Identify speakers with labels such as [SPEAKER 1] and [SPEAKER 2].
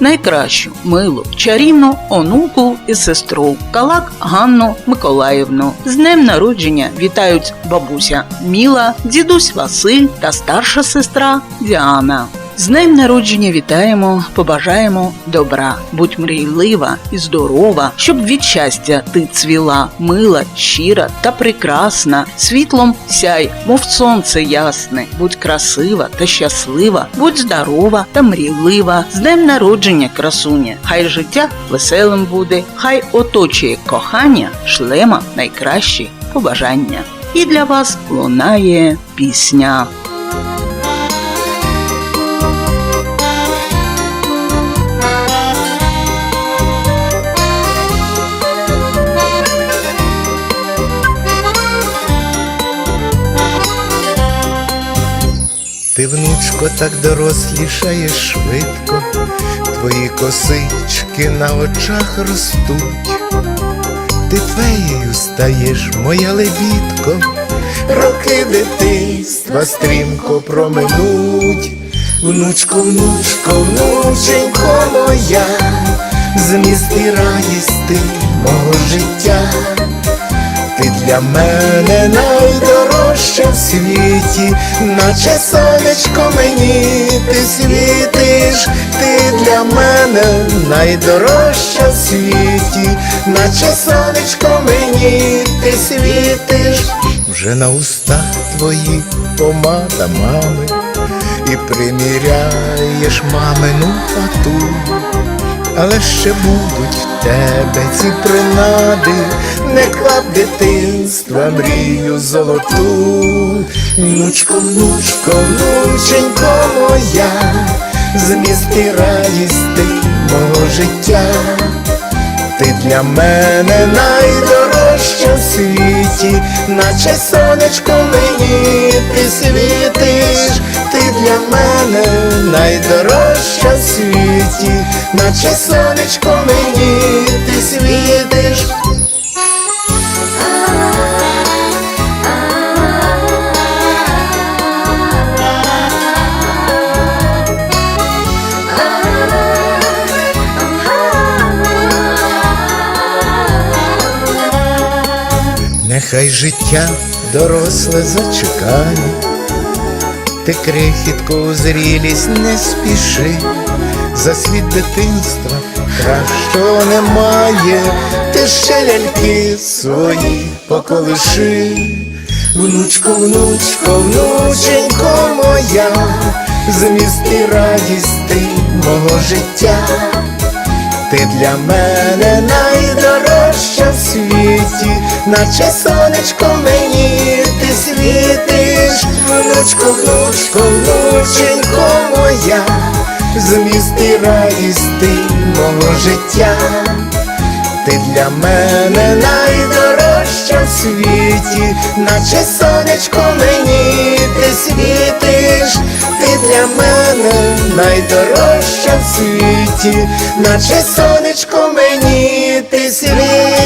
[SPEAKER 1] найкращу, милу, чарівну онуку і сестру Калак Ганну Миколаївну. З днем народження вітають бабуся Міла, дідусь Василь та старша сестра Діана. З днем народження вітаємо, побажаємо добра. Будь мрійлива і здорова, щоб від щастя ти цвіла, мила, щира та прекрасна. Світлом сяй, мов сонце ясне. Будь красива та щаслива, будь здорова та мрійлива. З днем народження, красуня. Хай життя веселим буде, хай оточує кохання, шлема найкращі побажання. І для вас лунає пісня.
[SPEAKER 2] Внучко, так дорослішаєш швидко, твої косички на очах ростуть, ти феєю стаєш, моя лебідко, роки дитинства стрімко проминуть, внучко, внучко, внученько моя, зміст і радість мого життя. Ти для мене найдорожча в світі, наче сонечко мені. Ти світиш, ти для мене найдорожча в світі, наче сонечко мені ти світиш, вже на устах твоїх помада мами, і приміряєш мамину фату. Але ще будуть в тебе ці принади, не клап дитинства, мрію золоту. Внучко, внучко, внученько моя, зміст і радість ти мого життя. Ти для мене найдорожча в світі, наче сонечко мені ти світиш, ти для мене найдорожча в світі, наче сонечко мені ти світиш. Нехай життя доросле зачекає, ти крихітку зрілість не спіши, за світ дитинства кращого немає, ти ще ляльки свої поколиши, внучко, внучко, внученько моя, зміст і радість ти мого життя. Ти для мене найдорожча в світі, наче сонечко мені ти світиш, внучко, внучко, внученько моя, зміст і радість мого життя. Ти для мене найдорожча в світі, наче сонечко мені ти світиш, найдорожча в світі, наче сонечко мені ти світиш.